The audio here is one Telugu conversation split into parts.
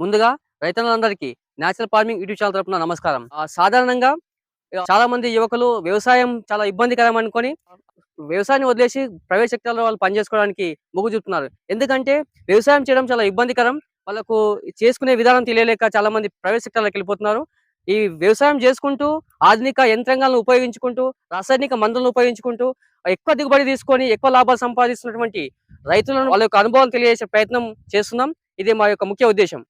ముందుగా రైతులందరికీ నేచురల్ ఫార్మింగ్ యూట్యూబ్ ఛానల్ తరపున నమస్కారం. ఆ, సాధారణంగా చాలా మంది యువకులు వ్యవసాయం చాలా ఇబ్బందికరం అనుకొని వ్యవసాయాన్ని వదిలేసి ప్రైవేట్ సెక్టర్లో వాళ్ళు పనిచేసుకోవడానికి మొగ్గు చూపుతున్నారు. ఎందుకంటే వ్యవసాయం చేయడం చాలా ఇబ్బందికరం. వాళ్ళకు చేసుకునే విధానం తెలియలేక చాలా మంది ప్రైవేట్ సెక్టర్లోకి వెళ్ళిపోతున్నారు. ఈ వ్యవసాయం చేసుకుంటూ ఆధునిక యంత్రాంగాలను ఉపయోగించుకుంటూ రాసాయనిక మందులను ఉపయోగించుకుంటూ ఎక్కువ దిగుబడి తీసుకొని ఎక్కువ లాభాలు సంపాదిస్తున్నటువంటి రైతులను వాళ్ళ యొక్క అనుభవం తెలియజేసే ప్రయత్నం చేస్తున్నాం. ఇది మా యొక్క ముఖ్య ఉద్దేశం.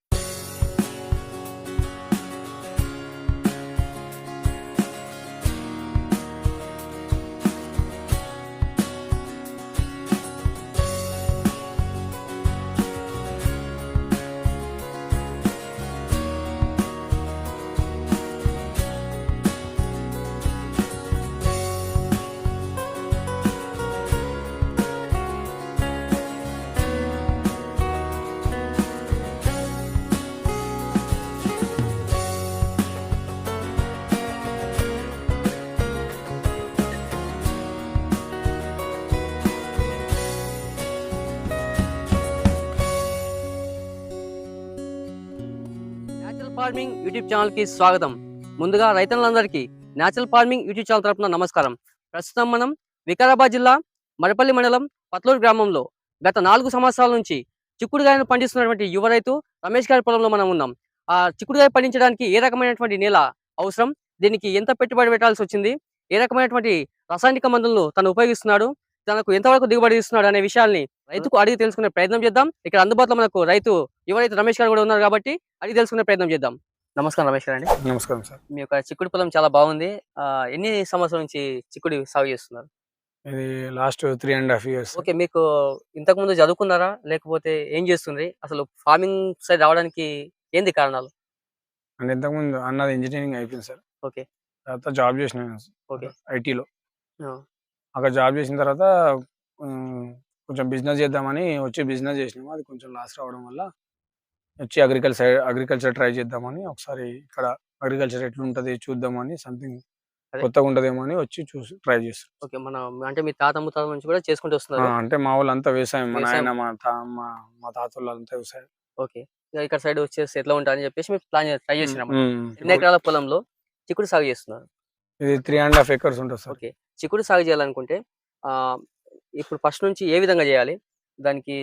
ఫార్మింగ్ యూట్యూబ్ ఛానల్కి స్వాగతం. ముందుగా రైతులందరికీ నేచురల్ ఫార్మింగ్ యూట్యూబ్ ఛానల్ తరపున నమస్కారం. ప్రస్తుతం మనం వికారాబాద్ జిల్లా మరపల్లి మండలం పత్లూరు గ్రామంలో గత నాలుగు సంవత్సరాల నుంచి చిక్కుడుగాయను పండిస్తున్నటువంటి యువ రైతు రమేష్ గారి పొలంలో మనం ఉన్నాం. ఆ చిక్కుడుగాయ పండించడానికి ఏ రకమైనటువంటి నేల అవసరం? దీనికి ఎంత పెట్టుబడి పెట్టాల్సి వచ్చింది? ఏ రకమైనటువంటి రసాయనిక మందులను తను ఉపయోగిస్తున్నాడు? తనకు ఎంతవరకు దిగుబడి ఇస్తున్నాడు అనే విషయాల్ని రైతుకు అడిగి తెలుసుకునే ప్రయత్నం చేద్దాం. ఇక్కడ అందుబాటులో మనకు రైతు యువ రైతు రమేష్ గారు కూడా ఉన్నారు కాబట్టి అడిగి తెలుసుకునే ప్రయత్నం చేద్దాం. నమస్కారం రమేష్ గారు అండి. నమస్కారం సార్. మీ యొక్క చిక్కుడు పొలం చాలా బాగుంది. ఎన్ని సంవత్సరాల నుంచి చిక్కుడు సాగు చేస్తున్నారు? ఇది last three and half years okay మీకు ఇంతకు ముందు చదువుకున్నారా? లేకపోతే ఏం చేస్తుంది అసలు ఫార్మింగ్ సైడ్ రావడానికి ఏంది కారణాలు? అంటే ఇంతకుముందు అన్నది ఇంజనీరింగ్ అయిపోయింది సార్. ఓకే. తర్వాత జాబ్ చేసిన ఓకే. ఐటీలో అక్కడ జాబ్ చేసిన తర్వాత కొంచెం బిజినెస్ చేద్దామని వచ్చి బిజినెస్ చేసినాము. అది కొంచెం లాస్ రావడం వల్ల వచ్చి అగ్రికల్చర్ అగ్రికల్చర్ ట్రై చేద్దామని ఒకసారి ఇక్కడ అగ్రికల్చర్ ఎట్లుంటది చూద్దామని సంథింగ్. కొత్తగా ఉంటదేమో అని వచ్చి చూసి ట్రై చేస్తాం ఓకే మన అంటే మీ తాత ముత్తాత నుంచి కూడా చేసుకుంటూ వస్తున్నారు. అంటే మా వాళ్ళంతా వ్యవసాయం మా. నాయన మా మా తాత వ్యవసాయం. ఓకే. ఇక ఇక్కడ సైడ్ వచ్చేసి ఎట్లా ఉంటుందని చెప్పేసి ప్లాన్ ట్రై చేసినాము. ఎన్ని ఎకరాల పొలంలో చిక్కుడు సాగు చేస్తున్నారు? ఇది త్రీ అండ్ హాఫ్ ఎకర్స్ ఉంటుంది సార్. ఓకే. చిక్కుడు సాగు చేయాలనుకుంటే ఆ ఇప్పుడు ఫస్ట్ నుంచి ఏ విధంగా చేయాలి? దానికి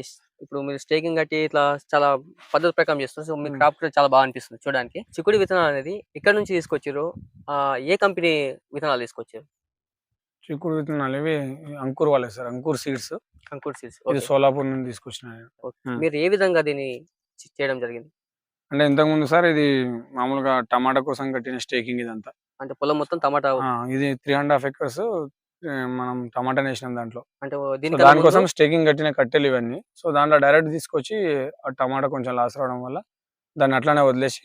ఇప్పుడు మీరు స్టేకింగ్ కట్టి ఇట్లా చాలా పద్ధతి ప్రకారం చేస్తున్నారు సో మీ. క్రాప్ చాలా బాగా అనిపిస్తుంది చూడడానికి. చిక్కుడు విత్తనాలు అనేది ఎక్కడ నుంచి తీసుకొచ్చారు ఆ ఏ కంపెనీ విత్తనాలు తీసుకొచ్చారు? చిక్కుడు విత్తనాలు ఇవి అంకుర్ వాళ్ళే సార్. అంకుర్ సీడ్స్. అంకుర్ సీడ్స్. ఇది సోలాపూర్ నుండి తీసుకొచ్చిన. మీరు ఏ విధంగా దీన్ని చేయడం జరిగింది? అంటే ఇంతకు ముందు సార్ ఇది మామూలుగా టమాటా కోసం కట్టిన స్టేకింగ్ ఇదంతా. అంటే పొలం మొత్తం టమాటా ఇది త్రీ అండ్ హాఫ్ ఎకర్స్ మనం టమాటా వేసినాం దాంట్లో. అంటే దానికోసం స్టేకింగ్ కట్టిన కట్టెలు ఇవన్నీ. సో దాంట్లో డైరెక్ట్ తీసుకొచ్చి ఆ టమాటా కొంచెం లాస్ రావడం వల్ల దాన్ని అట్లానే వదిలేసి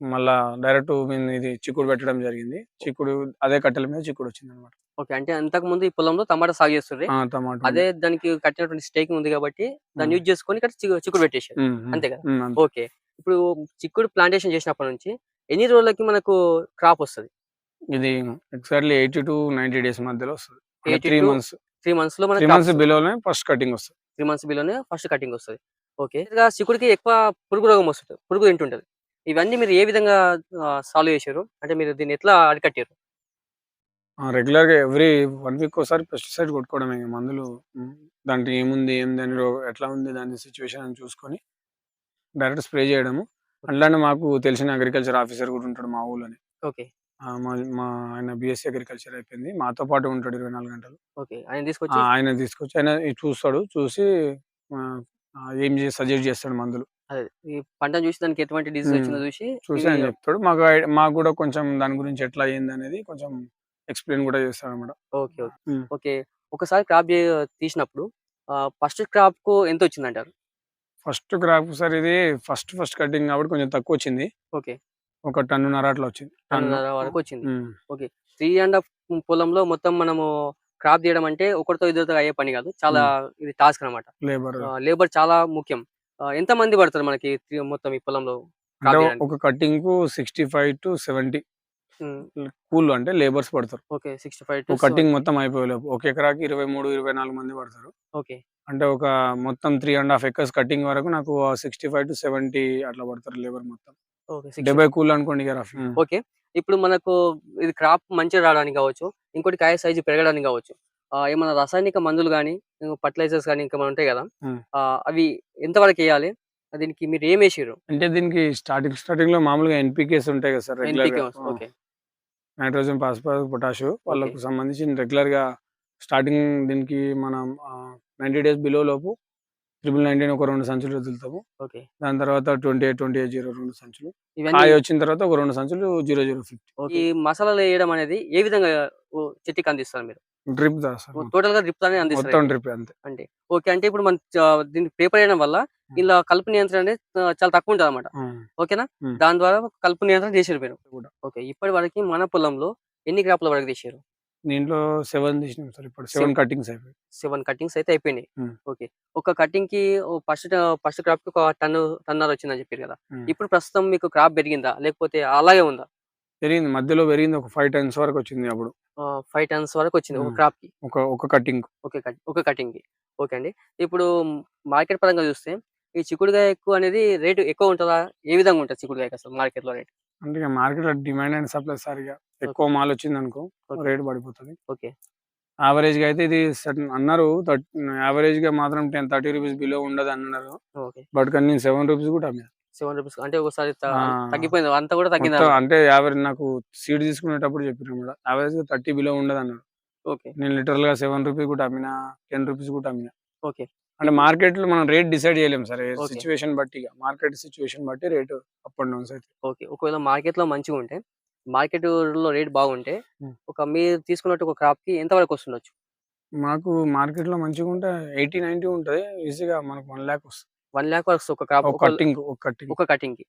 మళ్ళా డైరెక్ట్ మేము ఇది చిక్కుడు పెట్టడం జరిగింది. చిక్కుడు అదే కట్టెల మీద చిక్కుడు వచ్చింది అనమాట ఓకే. అంటే అంతకు ముందు ఈ పొలంలో టమాటా సాగు చేస్తుంది టమాటా అదే దానికి కట్టినటువంటి స్టేకింగ్ ఉంది కాబట్టి దాన్ని. యూజ్ చేసుకొని చిక్కుడు ఉమ్, అంతే కదా? ఓకే. ఇప్పుడు చిక్కుడు ప్లాంటేషన్ చేసినప్పటి నుంచి ఎన్ని రోజులకి మనకు క్రాప్ వస్తుంది? ఇది exactly eighty to ninety days మధ్యలో వస్తుంది. 80 త్రీ మంత్స్. త్రీ మంత్స్లో త్రీ మనకి మంత్స్ బిలోనే ఫస్ట్ కటింగ్ వస్తుంది. త్రీ మంత్స్ బిలోనే ఫస్ట్ కటింగ్ వస్తుంది. ఓకే. చిక్కుడుకి ఎక్కువ పురుగు రోగం వస్తుంది. పురుగు తింటుంటది. ఇవన్నీ మీరు ఏ విధంగా సాల్వ్ చేశారు? అంటే మీరు దీన్ని ఎట్లా అరికట్టారు? రెగ్యులర్గా ఎవ్రీ వన్ వీక్ ఒకసారి పెస్టిసైడ్ కొట్టుకోవడమే. ఇక మందులు దాంట్లో ఏముంది ఏం దాని ఎట్లా ఉంది దాని సిచ్యువేషన్ అని చూసుకొని డైరెక్ట్ స్ప్రే చేయడము. అట్లానే మాకు తెలిసిన అగ్రికల్చర్ ఆఫీసర్ కూడా ఉంటాడు మా ఊళ్ళోనే. ఓకే. ఆ, మా మా ఆయన బిఎస్సీ అగ్రికల్చర్ అయిపోయింది. మాతో పాటు ఉంటాడు ఇరవై నాలుగు గంటలు. ఓకే. ఆయన ఆ, తీసుకొచ్చి ఆయన తీసుకొచ్చి ఆయన ఇది చూస్తాడు. చూసి ఆ, ఆ, ఏం సజెస్ట్ చేస్తాడు మందులు. అదే ఈ పంటను చూసి దానికి ఎటువంటి డిసీజ్ మ్మ్. వచ్చిందో చూసి చూసి ఇవి- ఆయన చెప్తాడు. మాకు ఐ- మాకు కూడా కొంచెం దాని గురించి ఎట్లా అయ్యింది అనేది కొంచెం ఎక్స్ప్లెయిన్ కూడా చేస్తాడు అనమాట ఓకే ఓకే. మ్మ్. ఓకే. ఒకసారి క్రాప్ తీసినప్పుడు ఫస్ట్ క్రాప్కు ఎంత వచ్చింది అంటారు ఫస్ట్ క్రాప్ సార్ ఇది ఫస్ట్ ఫస్ట్ కటింగ్ కాబట్టి కొంచెం తక్కువ వచ్చింది ఓకే. ఒక టన్నున్నర అట్లా వచ్చింది. టన్ను. టన్నున్నర వరకు వచ్చింది. ఉమ్, త్రీ అండ్ హాఫ్ పొలంలో మొత్తం మనము క్రాప్ తీయడం అంటే ఒకరితో ఇద్దరితో అయ్యే పని కాదు. చాలా ఇది టాస్క్ అనమాట లేబర్. లేబర్ చాలా ముఖ్యం. ఎంత మంది పడతారు మనకి మొత్తం ఈ పొలంలో? ఒక కటింగ్కు సిక్స్టీ ఫైవ్ టు సెవెంటీ కూల్ అంటే లేబర్స్ పడతారు. ఓకే. సిక్స్టీ ఫైవ్ ఒక కటింగ్ మొత్తం అయిపోయే ఒక ఎకరాకి ఇరవై మూడు ఇరవై నాలుగు మంది పడతారు. ఓకే. అంటే ఒక మొత్తం three and half acres cutting వరకు నాకు సిక్స్టీ ఫైవ్ టు సెవెంటీ అట్లా పడతారు లేబర్ మొత్తం. ఓకే డెబ్బై కూల్ అనుకోండి రఫ్ ఓకే ఇప్పుడు మనకు ఇది క్రాప్ మంచిగా రావడానికి కావచ్చు ఇంకోటి కాయ సైజు పెరగడానికి కావచ్చు. ఆ, ఏమైనా రాసాయనిక మందులు కానీ ఫర్టిలైజర్స్ కానీ ఇంకా ఉంటాయి కదా? Hmm. ఆ, అవి ఎంతవరకు వేయాలి? దీనికి మీరు ఏం వేసారు అంటే దీనికి స్టార్టింగ్ స్టార్టింగ్లో మామూలుగా ఎన్పికేస్ ఉంటాయి కదా sir NPK regular okay nitrogen phosphorus potash వాళ్ళకు సంబంధించి రెగ్యులర్గా స్టార్టింగ్ దీనికి మనం నైన్టీ డేస్ బిలో లోపు ట్రిపుల్ నైన్టీన్ ఒక రెండు సంచులు వదులుతాము. ఓకే. దాని తర్వాత twenty eight twenty eight zero రెండు సంచులు. ఇవన్నీ కాయ వచ్చిన తర్వాత ఒక రెండు సంచులు జీరో జీరో ఫిఫ్టీ. ఈ మసాలాలు వేయడం అనేది ఏ విధంగా ఓ, చెట్టుకి అందిస్తారు మీరు? డ్రిప్ దా సార్ టోటల్గా డ్రిప్ అనేది మొత్తం అందిస్తారు డ్రిప్ అంతే. అంటే ఓకే అంటే ఇప్పుడు మన చ- దీనికి పేపర్ వేయడం వల్ల ఇలా కలుపు నియంత్రణ అనేది ఆ, చాలా తక్కువ ఉంటుంది అనమాట. ఓకేనా. దాని ద్వారా కలుపు నియంత్రణ చేసారు మీరు. కూడా. ఓకే ఇప్పటి వరకు మన పొలంలో ఎన్ని క్రాప్ల వరకు తీసారు దీంట్లో సెవెన్ తీసినాం సార్ ఇప్పుడు. సెవెన్. కటింగ్స్ అయిపోయి సెవెన్ కటింగ్స్ అయితే అయిపోయినాయి. ఓకే. ఒక కటింగ్కి ఫస్ట్ ఫస్ట్ క్రాప్కి ఒక టన్ టన్నర్ వచ్చిందని చెప్పారు కదా. ఇప్పుడు ప్రస్తుతం మీకు క్రాప్ పెరిగిందా? లేకపోతే అలాగే ఉందా? పెరిగింది. మధ్యలో పెరిగింది ఒక ఫైవ్ టెన్స్ వరకు వచ్చింది అప్పుడు. ఫైవ్ టన్స్ వరకు వచ్చింది ఒక. క్రాప్కి ఒక ఒక కటింగ్ ఓకే ఒక కటింగ్కి ఓకే అండి. ఇప్పుడు మార్కెట్ పరంగా చూస్తే ఈ చిక్కుడుకాయ ఎక్కువ అనేది రేటు ఎక్కువ ఉంటుందా? ఏ విధంగా ఉంటుంది చిక్కుడుకాయ అసలు మార్కెట్లో రేట్? అంటే మార్కెట్లో డిమాండ్ అండ్ సప్లై సార్ ఇక ఎక్కువ మాల్ వచ్చింది అనుకో. రేట్ పడిపోతుంది. ఓకే. యావరేజ్గా అయితే ఇది అన్నారు యావరేజ్గా మాత్రం టెన్ థర్టీ రూపీస్ బిలో ఉండదు అన్నారు బట్ కానీ నేను సెవెన్ రూపీస్ కూడా అమ్మాను. సెవెన్ రూపీస్ అంటే ఒకసారి. తగ్గిపోయింది అంత కూడా తగ్గింది? అంటే యావరేజ్ నాకు సీడ్ తీసుకునేటప్పుడు చెప్పిన కూడా యావరేజ్ థర్టీ బిలో ఉండదు అన్నారు ఓకే. నేను లిటరల్గా సెవెన్ రూపీస్ కూడా అమ్మినా టెన్ రూపీస్ కూడా అమ్మినా. ఓకే. అంటే మార్కెట్లో మనం రేట్ డిసైడ్ చేయలేం సార్. సిచ్యువేషన్ బట్టి మార్కెట్ సిచ్యువేషన్ బట్టి రేట్ అప్ అండ్ డౌన్స్ అయితే ఓకే. ఒకవేళ మార్కెట్లో మంచిగా ఉంటే మార్కెట్లో రేట్ బాగుంటే. ఒక మీరు తీసుకున్నట్టు ఒక క్రాప్కి ఎంత వరకు వస్తుండొచ్చు? మాకు మార్కెట్లో మంచిగా ఉంటే ఎయిటీ నైన్టీ ఉంటది. ఈజీగా మనకు వన్ ల్యాక్ వస్తుంది. వన్ ల్యాక్ వరకు ఒక క్రాప్ ఒక కట్టింగ్ ఒక కటింగ్. కి.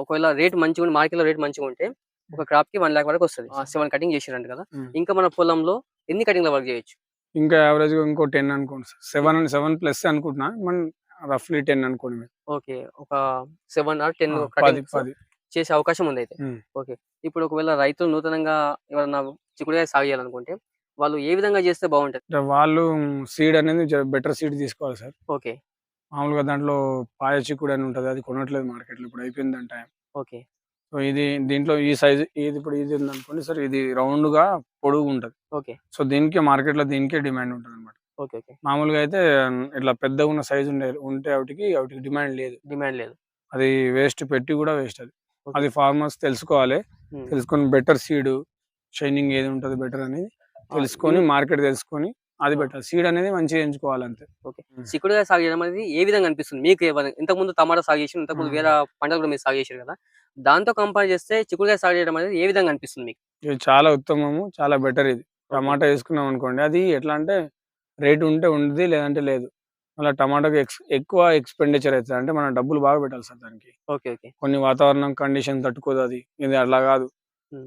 ఒకవేళ రేట్ మంచిగా ఉంటే మార్కెట్లో రేట్ మంచిగా ఉంటే ఒక క్రాప్కి వన్ ల్యాక్ వరకు వస్తుంది. సెవెన్ కటింగ్ చేసిరంట కదా. ఇంకా మన పొలంలో ఎన్ని కటింగ్ వర్క్ చేయొచ్చు? ఇంకా యావరేజ్గా ఇంకో టెన్ అనుకోండి సార్. సెవెన్ సెవెన్ ప్లస్ అనుకుంటున్నా మన రఫ్లీ టెన్ అనుకోండి మీరు. ఓకే. ఒక సెవెన్ ఆర్ టెన్ ఆ, పది పది. చేసే అవకాశం ఉంది అయితే. ఓకే. ఇప్పుడు ఒకవేళ రైతులు నూతనంగా ఎవరైనా చిక్కుడుకాయ సాగు చేయాలనుకుంటే వాళ్ళు ఏ విధంగా చేస్తే బాగుంటది? వాళ్ళు సీడ్ అనేది బెటర్ సీడ్ తీసుకోవాలి సార్. ఓకే. మామూలుగా దాంట్లో పాయ చిక్కుడు అని ఉంటుంది అది కొనట్లేదు మార్కెట్లో ఇప్పుడు అయిపోయింది అంటే ఓకే. సో ఇది దీంట్లో ఈ సైజ్ ఇది ఇప్పుడు ఇది ఉంది అనుకోండి సార్ ఇది రౌండ్గా పొడుగు ఉంటది. ఓకే. సో దీనికే మార్కెట్లో దీనికే డిమాండ్ ఉంటుంది అనమాట ఓకే ఓకే. మామూలుగా అయితే ఇట్లా పెద్దగా ఉన్న సైజ్ ఉండే ఉంటే వాటికి వాటికి డిమాండ్ లేదు. డిమాండ్ లేదు. అది వేస్ట్ పెట్టి కూడా వేస్ట్ అది. అది ఫార్మర్స్ తెలుసుకోవాలి. తెలుసుకొని బెటర్ సీడ్ షైనింగ్ ఏది ఉంటుంది బెటర్ అనేది తెలుసుకొని మార్కెట్ తెలుసుకొని అది బెటర్. సీడ్ అనేది మంచిగా ఎంచుకోవాలి అంతే ఓకే చిక్కుడుకాయ సాగు చేయడం అనేది ఏ విధంగా అనిపిస్తుంది? మీకు ఏమైనా- ఇంతకుముందు టమాటా సాగు చేసి ఇంతకుముందు ఆ. వేరే పంటలు కూడా మీరు సాగు చేశారు కదా? దాంతో కంపేర్ చేస్తే చిక్కుడుకాయ సాగు చేయడం అనేది ఏ విధంగా అనిపిస్తుంది మీకు? ఇది చాలా ఉత్తమము చాలా బెటర్ ఇది. టమాటా వేసుకున్నాం అనుకోండి అది ఎట్లా అంటే రేట్ ఉంటే ఉంది లేదంటే లేదు. మళ్ళీ టమాటాకి ఎక్స్ ఎక్కువ ఎక్స్పెండిచర్ అవుతుంది. అంటే మనం డబ్బులు బాగా పెట్టాలి సార్ దానికి. Okay okay. కొన్ని వాతావరణం కండిషన్ తట్టుకోదు అది. ఇది అట్లా కాదు.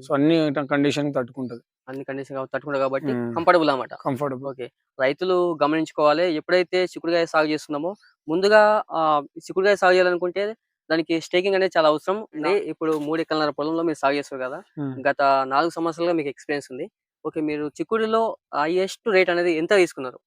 సో అన్ని కండిషన్ తట్టుకుంటది. అన్ని కండిషన్ తట్టుకుంటారు కాబట్టి. కంఫర్టబుల్ అన్నమాట. Comfortable okay. రైతులు గమనించుకోవాలి. ఎప్పుడైతే చిక్కుడుకాయ సాగు చేస్తున్నామో ముందుగా ఆ చిక్కుడుకాయ సాగు చేయాలనుకుంటే దానికి స్టేకింగ్ అనేది చాలా అవసరం. ఉంది ఇప్పుడు మూడు ఎకరాల పొలంలో మీరు సాగు చేస్తారు కదా గత నాలుగు సంవత్సరాలుగా మీకు ఎక్స్పీరియన్స్ ఉంది. ఓకే మీరు చిక్కుడులో హైయెస్ట్ రేట్ అనేది ఎంత తీసుకున్నారు?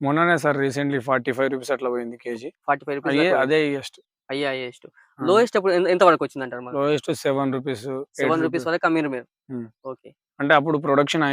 మొన్ననే sir recently forty five rupees అట్లా పోయింది కేజీ. ఫార్టీ ఫైవ్ రూపీస్ అదే హైయెస్ట్ అయ్యే హైయెస్ట్ లోయెస్ట్ అప్పుడు ఎంత- వరకు వచ్చింది అంటారు lowest seven rupees seven rupees. వరకు అమ్మిరు మీరు. ఓకే. అంటే అప్పుడు ప్రొడక్షన్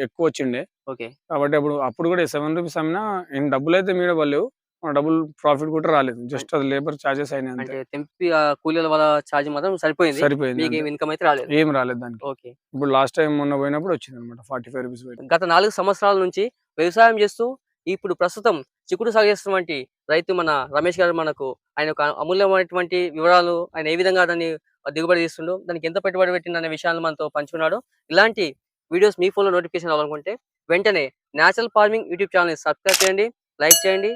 ఎక్కువ వచ్చిండే. ఓకే. కాబట్టి అప్పుడు అప్పుడు కూడా సెవెన్ రూపీస్ అమ్మినా ఏం డబ్బులు అయితే మీద పడలేవు. మన డబ్బులు ప్రాఫిట్ కూడా రాలేదు. జస్ట్ అది లేబర్ చార్జెస్ అంటే తెంపి కూలీల వాళ్ళ ఛార్జ్ మాత్రం సరిపోయింది. సరిపోయింది మీకు. ఇన్కమ్ అయితే రాలేదు. ఏం రాలేదు దానికి. ఓకే. ఇప్పుడు లాస్ట్ టైం మొన్న పోయినప్పుడు వచ్చింది అనమాట ఫార్టీ ఫైవ్ రూపీస్ గత నాలుగు సంవత్సరాల నుంచి వ్యవసాయం చేస్తూ ఇప్పుడు ప్రస్తుతం చిక్కుడు సాగు చేస్తున్నటువంటి రైతు మన రమేష్ గారు మనకు ఆయన ఒక అమూల్యమైనటువంటి వివరాలు ఆయన ఏ విధంగా దాన్ని దిగుబడి తీస్తుండో దానికి ఎంత పెట్టుబడి పెట్టింది అనే విషయాలు మనతో పంచుకున్నాడు. ఇలాంటి వీడియోస్ మీ ఫోన్లో నోటిఫికేషన్ అవ్వాలనుకుంటే వెంటనే natural farming YouTube channel subscribe చేయండి లైక్ చేయండి